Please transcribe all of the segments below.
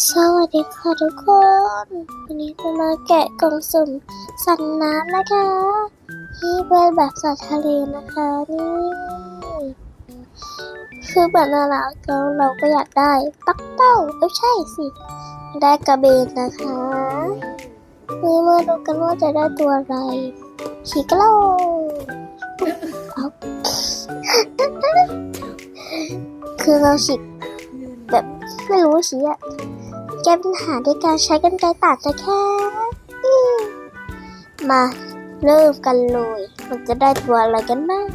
สวัสดีค่ะทุกคน วันนี้จะมาแกะกล่องสุ่มสัตว์น้ำนะคะที่เป็นแบบสัตว์ทะเลนะคะนี่ คือแบบน่ารักแล้วเราก็อยากได้ปักเป้าไม่ใช่สิ ได้กระเบนนะคะนี่มาดูกันว่าจะได้ตัวอะไรฉีกกระโลเอาคือเราฉีกแบบ ไม่รู้ฉีกอะแก้ปัญหาด้วยการใช้กันไกรตัดนะคะอืมาเริ่มกันเลย มันจะได้ตัวอะไรกันบ้าง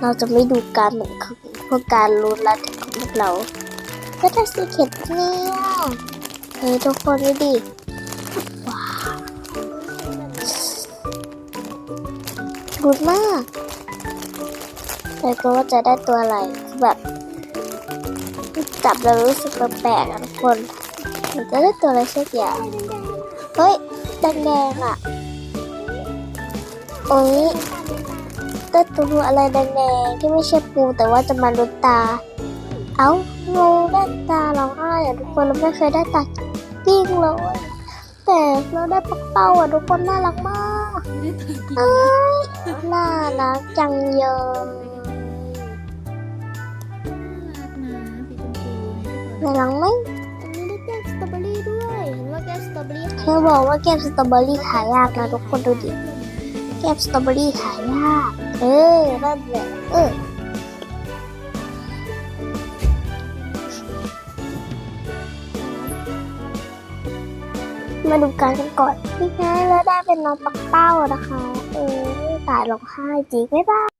เราจะไม่ดูการเหมือนของพวกการลุ้นระทึกของพวกเรา ก็ได้สีเข็ดเนี่ยเฮ้ยทุกคนดูดิว้าวลุ้นมาก แต่ก็ว่าจะได้ตัวอะไรแบบ จับแล้วรู้สึกแปลกๆทุกคนมันจะได้ตัวอะไรสักอย่างเฮ้ยแดงๆอะ โอ้ยได้ตัวอะไรแดงๆที่ไม่ใช่ปูแต่ว่าจะมาลุดตา เอ้างูได้ตาร้องไห้อะทุกคนเราไม่เคยได้ตากิ้งเลยแต่เราได้ปักเป้าอะทุกคนน่ารักมากเอ้ยน่ารักจังเย อะน่ารักนะสีชมพูนี่ทุกคนน่ารักไหมอันนี้ได้แก้วสตรอเบอรี่ด้วยเห็นว่าแก้วสตรอเบอรี่เธอบอกว่าแก้มสตรอเบอรี่ขายยากนะทุกคนดูดิแก้มสตรอเบอรี่ขายยาก เออนั่นแหละเออมาดูกันกันก่อนนี่ไงแล้วได้เป็นน้องปักเป้านะคะ เออตายร้องไห้จริงบ๊ายบาย